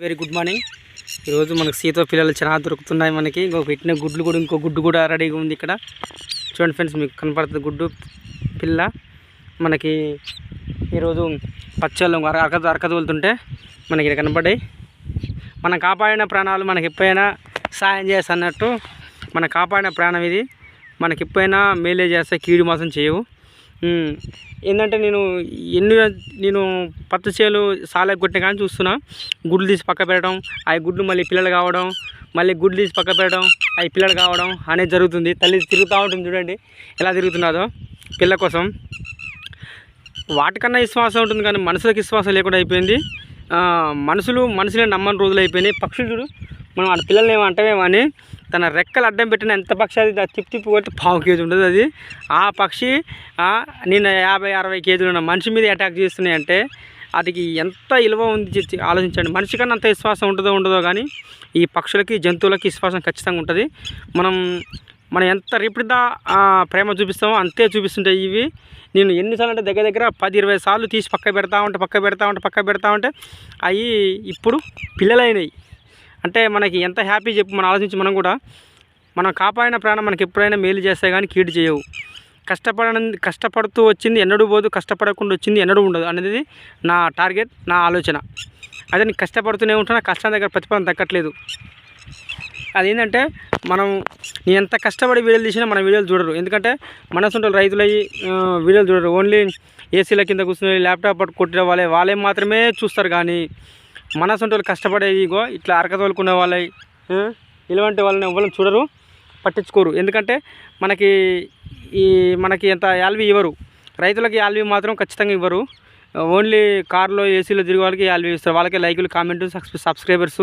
Very good morning ఈరోజు మనకు సీత పిల్లలు చాలా దొరుకుతున్నాయి మనకి. ఇంకొక పెట్టిన గుడ్లు కూడా ఇంకో గుడ్డు కూడా రెడీగా ఉంది ఇక్కడ. చూడండి ఫ్రెండ్స్ మీకు కనపడుతుంది గుడ్డు పిల్ల. మనకి ఈరోజు పచ్చళ్ళు అరక అరక తోలుతుంటే మనకి ఇక్కడ కనపడ్డాయి. మనం కాపాడిన ప్రాణాలు మనకి ఎప్పుడైనా సాయం చేస్తా అన్నట్టు. మనం కాపాడిన ప్రాణం ఇది. మనకి ఎప్పుడైనా మేలే చేస్తే కీడు మాసం చేయవు. ఏంటంటే నేను ఎన్ని నేను పత్తి చేలు సాలె కొట్టిన కానీ చూస్తున్నా. గుడ్లు తీసి పక్క పెట్టడం ఆ గుడ్లు మళ్ళీ పిల్లలు కావడం మళ్ళీ గుడ్లు తీసి పక్క పెట్టడం అవి పిల్లలు కావడం అనేది జరుగుతుంది. తల్లి తిరుగుతూ ఉంటుంది చూడండి. ఎలా తిరుగుతున్నదో పిల్ల కోసం. వాటికన్నా విశ్వాసం ఉంటుంది కానీ మనుషులకు విశ్వాసం లేకుండా అయిపోయింది. మనుషులు మనుషులే నమ్మని రోజులు అయిపోయినాయి. పక్షులు చూడు మనం ఆ పిల్లల్ని ఏమంటామేమని అని తన రెక్కలు అడ్డం పెట్టిన ఎంత పక్షి అది? తిప్పి తిప్పి కొట్టి పావు కేజీ ఉంటుంది అది. ఆ పక్షి నిన్న యాభై అరవై కేజీలు ఉన్న మనిషి మీద అటాక్ చేస్తున్నాయి అంటే వాటికి ఎంత విలువ ఉంది ఆలోచించండి. మనిషి కన్నా అంత విశ్వాసం ఉంటుందో ఉండదో కానీ ఈ పక్షులకి జంతువులకి విశ్వాసం ఖచ్చితంగా ఉంటుంది. మనం మనం ఎంత రిపిడిదా ప్రేమ చూపిస్తామో అంతే చూపిస్తుంటాయి ఇవి. నేను ఎన్నిసార్లు అంటే దగ్గర దగ్గర పది ఇరవై సార్లు తీసి పక్క పెడతా ఉంటే పక్క పెడతా ఉంటే పక్క పెడతా ఉంటే అవి ఇప్పుడు పిల్లలైనవి అంటే మనకి ఎంత హ్యాపీ చెప్పు మనం ఆలోచించి మనం కూడా మనం కాపాడిన ప్రాణం మనకి ఎప్పుడైనా మేలు చేస్తే కానీ కీడు చేయవు. కష్టపడ కష్టపడుతూ వచ్చింది ఎన్నడూ పోదు కష్టపడకుండా వచ్చింది ఎన్నడూ ఉండదు అనేది నా టార్గెట్ నా ఆలోచన. అదే నేను కష్టపడుతూనే ఉంటున్నా కష్టం దగ్గర ప్రతిఫలం దక్కట్లేదు. అదేంటంటే మనం నేను ఎంత కష్టపడి వీడియోలు తీసినా మన వీడియోలు చూడరు. ఎందుకంటే మనసుంటే రైతులయ్యి వీడియోలు చూడరు. ఓన్లీ ఏసీల కింద కూర్చుని ల్యాప్టాప్ కొట్టిన వాళ్ళే వాళ్ళే మాత్రమే చూస్తారు కానీ మనసుంటే వాళ్ళు కష్టపడే ఇగో ఇట్లా అరక తోలుకునే వాళ్ళై ఇలాంటి వాళ్ళని ఎవరిని చూడరు పట్టించుకోరు. ఎందుకంటే మనకి ఈ మనకి ఎంత యాల్వి ఇవ్వరు. రైతులకి యాల్వి మాత్రం ఖచ్చితంగా ఇవ్వరు. ఓన్లీ కార్లో ఏసీలో తిరిగే వాళ్ళకి యాల్వి ఇస్తారు. వాళ్ళకే లైకులు కామెంట్ సబ్స్క్రైబర్స్.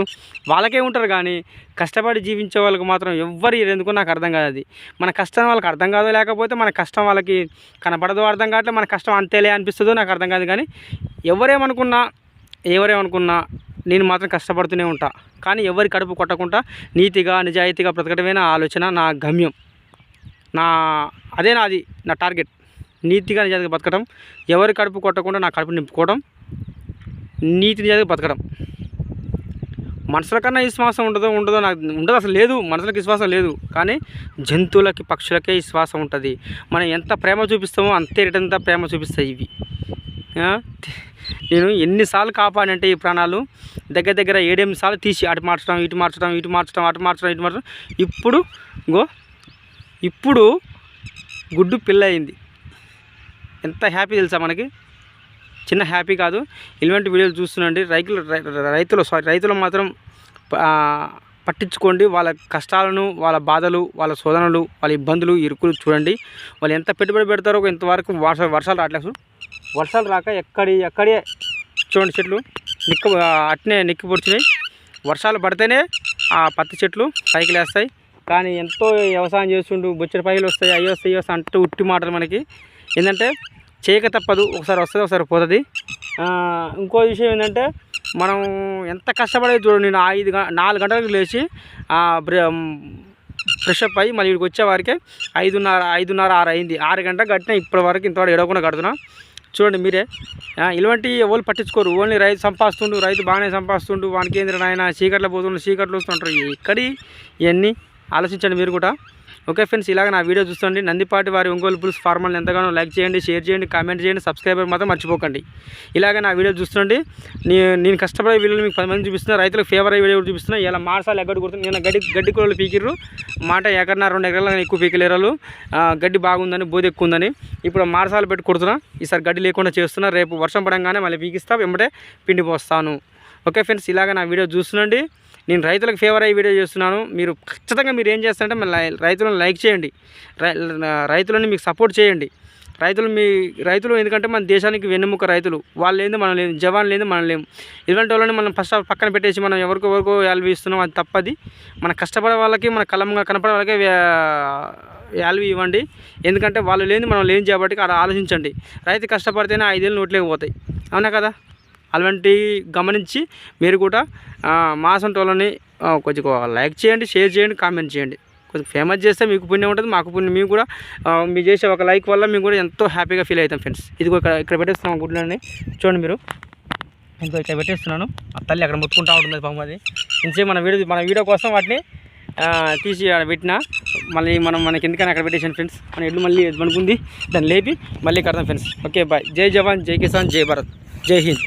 వాళ్ళకే ఉంటారు కానీ కష్టపడి జీవించే వాళ్ళకి మాత్రం ఎవ్వరు ఎందుకో నాకు అర్థం కాదు అది. మన కష్టం వాళ్ళకి అర్థం కాదో లేకపోతే మన కష్టం వాళ్ళకి కనపడదో అర్థం కావట్లే. మన కష్టం అంతేలే అనిపిస్తుందో నాకు అర్థం కాదు కానీ ఎవరేమనుకున్నా ఎవరేమనుకున్నా నేను మాత్రం కష్టపడుతూనే ఉంటా. కానీ ఎవరి కడుపు కొట్టకుండా నీతిగా నిజాయితీగా బ్రతకడమే నా ఆలోచన? నా గమ్యం. నా అదే నాది నా టార్గెట్. నీతిగా నిజాయితీగా బతకడం ఎవరి కడుపు కొట్టకుండా నా కడుపు నింపుకోవడం. నీతి నిజాయితీగా బతకడం మనుషుల కన్నా విశ్వాసం ఉండదో ఉండదో నాకు ఉండదు అసలు లేదు. మనుషులకు విశ్వాసం లేదు. కానీ జంతువులకి పక్షులకే విశ్వాసం ఉంటుంది. మనం ఎంత ప్రేమ చూపిస్తామో అంతే రిటర్న్ ప్రేమ చూపిస్తాయి ఇవి. నేను ఎన్నిసార్లు కాపాడంటే ఈ ప్రాణాలు? దగ్గర దగ్గర ఏడెనిమిది సార్లు తీసి అటు మార్చడం ఇటు మార్చడం ఇటు మార్చడం అటు మార్చడం ఇటు మార్చడం. ఇప్పుడు గో ఇప్పుడు గుడ్డు పిల్ల అయింది ఎంత హ్యాపీ తెలుసా మనకి? చిన్న హ్యాపీ కాదు. ఇలాంటి వీడియోలు చూస్తుండండి. రైతులు రై- రైతులు సారీ రైతులు మాత్రం పట్టించుకోండి. వాళ్ళ కష్టాలను వాళ్ళ బాధలు వాళ్ళ శోధనలు వాళ్ళ ఇబ్బందులు ఇరుకులు చూడండి. వాళ్ళు ఎంత పెట్టుబడి పెడతారో ఇంతవరకు వర్ష వర్షాలు రావట్లేదు. వర్షాలు రాక ఎక్కడి ఎక్కడే చూడండి చెట్లు నిక్కు అట్నే నిక్కి పొడిచినాయి వర్షాలు పడితేనే ఆ పత్తి చెట్లు పైకి లేస్తాయి. కానీ ఎంతో వ్యవసాయం చేస్తుండు బొచ్చడి పైలు వస్తాయి అవి వస్తాయి వస్తాయి అంటూ ఉట్టి మాటలు మనకి. ఏంటంటే చేయక తప్పదు ఒకసారి వస్తుంది ఒకసారి పోతుంది. ఇంకో విషయం ఏంటంటే మనం ఎంత కష్టపడేది చూడండి నేను ఐదు గ నాలుగు గంటలకు లేచి ఫ్రెష్ అప్ అయ్యి మళ్ళీ ఇక్కడికి వచ్చేవారికి ఐదున్నర ఐదున్నర ఆరు అయింది. ఆరు గంటలకు కట్టినా ఇప్పటి వరకు ఇంతవరకు ఎడవకుండా కడుతున్నా. చూడండి మీరే. ఇలాంటి ఎవరు పట్టించుకోరు. ఓన్లీ రైతు సంపాదిస్తుండు రైతు బాగానే సంపాదిస్తుండు వానికి ఏంద్ర నాయన చీకట్లో పోతుండు చీకట్లు వస్తుంటారు ఇక్కడి ఇవన్నీ ఆలోచించండి మీరు కూడా. ఓకే ఫ్రెండ్స్ ఇలాగ నా వీడియో చూడండి నందిపాటి వారి ఒంగోలు పులుసు ఫార్మల్ని ఎంతగానో లైక్ చేయండి షేర్ చేయండి కామెంట్ చేయండి సబ్స్క్రైబర్ మాత్రం మర్చిపోకండి. ఇలాగ నా వీడియో చూస్తుండండి నే- నేను కష్టపడే వీడియోలు మీకు పది మంది చూపిస్తున్నా రైతులకు ఫేవర్ అయ్యే వీడియో కూడా చూపిస్తున్నా. ఇలా మార్సాలు ఎగ్గడి కొడుతుంది నేను గడ్డి గడ్డి కూరలు పీకిర్రు. మాట ఎకరన్నా రెండు ఎకరాలు ఎక్కువ పీకలేరాలు గడ్డి బాగుందని బోధ ఎక్కువ ఉందని ఇప్పుడు మార్సాలు పెట్టి కుడుతున్నా. ఈసారి గడ్డి లేకుండా చేస్తున్నా. రేపు వర్షం పడంగానే మళ్ళీ పీకిస్తా వెంబడే పిండి పోస్తాను. ఓకే ఫ్రెండ్స్ ఇలాగ నా వీడియో చూస్తుండండి. నేను రైతులకు ఫేవర్ అయ్యి వీడియో చేస్తున్నాను. మీరు ఖచ్చితంగా మీరు ఏం చేస్తారంటే రైతులను లైక్ చేయండి. రై- రైతులని మీకు సపోర్ట్ చేయండి. రైతులు మీ రైతులు ఎందుకంటే మన దేశానికి వెన్నెముక రైతులు. వాళ్ళు లేదు మనం లేదు జవాన్ లేదు మనం లేము. ఇలాంటి వాళ్ళని మనం ఫస్ట్ పక్కన పెట్టేసి మనం ఎవరికో ఎవరికో వాల్యూ ఇస్తున్నాం అది తప్పది. మన కష్టపడే వాళ్ళకి మన కలంగా కనపడే వాళ్ళకి వాల్యూ ఇవ్వండి. ఎందుకంటే వాళ్ళు లేని మనం లేని కాబట్టి అక్కడ ఆలోచించండి. రైతు కష్టపడితేనే ఐదేళ్ళు నోట్లేకపోతాయి. అవునా కదా? అలాంటివి గమనించి మీరు కూడా ఆ, మా సొంతోళ్ళని కొంచెం లైక్ చేయండి షేర్ చేయండి కామెంట్ చేయండి. కొంచెం ఫేమస్ చేస్తే మీకు పుణ్యం ఉంటుంది మాకు పుణ్యం మేము కూడా మీరు చేసే ఒక లైక్ వల్ల మేము కూడా ఎంతో హ్యాపీగా ఫీల్ అవుతాం ఫ్రెండ్స్. ఇది ఇక్కడ ఇక్కడ పెట్టేస్తున్నాం గుడ్లని చూడండి మీరు. ఇంకో ఇక్కడ పెట్టేస్తున్నాను. ఆ తల్లి అక్కడ ముట్టుకుంటా ఉంటుంది పాపం అది ఇంచే మన వీడియో మన వీడియో కోసం వాటిని తీసి ఆడ పెట్టిన మళ్ళీ మనం మనకి ఎందుకని అక్కడ పెట్టేసాను ఫ్రెండ్స్? మన ఇల్లు మళ్ళీ మనకుంది దాన్ని లేపి మళ్ళీ కడతాం ఫ్రెండ్స్. Okay bye. జై జవాన్ జై కిసాన్ జై భారత్. జై హింద్.